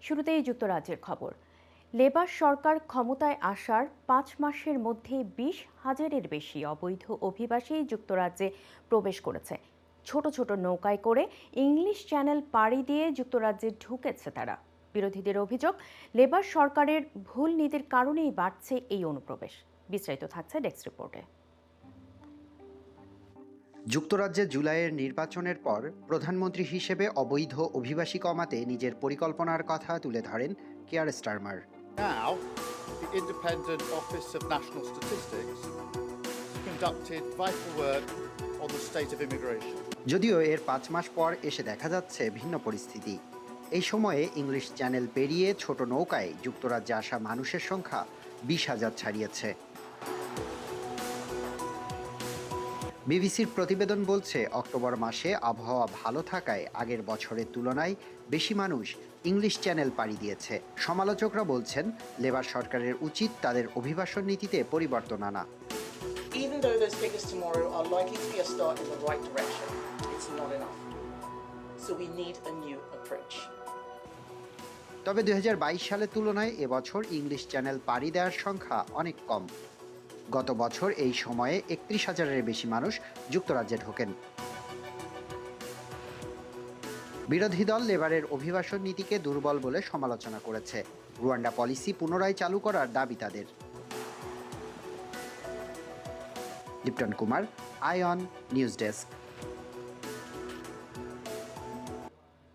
শুরুতেই যুক্তরাজ্যের খবর। লেবার সরকার ক্ষমতায় আসার পাঁচ মাসের মধ্যে বিশ হাজারের বেশি অবৈধ অভিবাসী যুক্তরাজ্যে প্রবেশ করেছে। ছোট ছোট নৌকায় করে ইংলিশ চ্যানেল পাড়ি দিয়ে যুক্তরাজ্যে ঢুকেছে তারা। বিরোধীদের অভিযোগ, লেবার সরকারের ভুল নীতির কারণেই বাড়ছে এই অনুপ্রবেশ। বিস্তারিত থাকছে ডেস্ক রিপোর্টে। যুক্তরাজ্যে জুলাইয়ের নির্বাচনের পর প্রধানমন্ত্রী হিসেবে অবৈধ অভিবাসী কমাতে নিজের পরিকল্পনার কথা তুলে ধরেন Keir Starmer. Now, the Independent Office of National Statistics conducted vital work on the state of immigration. যদিও এর পাঁচ মাস পর এসে দেখা যাচ্ছে ভিন্ন পরিস্থিতি। এই সময়ে ইংলিশ চ্যানেল পেরিয়ে ছোট নৌকায় যুক্তরাজ্যে আসা মানুষের সংখ্যা বিশ হাজার ছাড়িয়েছে। বিবিসির প্রতিবেদন বলছে অক্টোবর মাসে আবহাওয়া ভালো থাকায় আগের বছরের তুলনায় বেশি মানুষ ইংলিশ চ্যানেল পাড়ি দিয়েছে সমালোচকরা বলছেন লেবার সরকারের উচিত তাদের অভিবাসন নীতিতে পরিবর্তন আনা even though those figures tomorrow are likely to be a start in the right direction, it's not enough. So we need a new approach. তবে দু হাজার বাইশ সালের তুলনায় এবছর ইংলিশ চ্যানেল পাড়ি দেওয়ার সংখ্যা অনেক কম গত বছর এই সময়ে একত্রিশ হাজারের বেশি মানুষ যুক্তরাজ্যে ঢোকেন। বিরোধী দল লেবারের অভিবাসন নীতিকে দুর্বল বলে সমালোচনা করেছে। রুয়ান্ডা পলিসি পুনরায় চালু করার দাবি তাদের। Lipton Kumar, ion, news desk.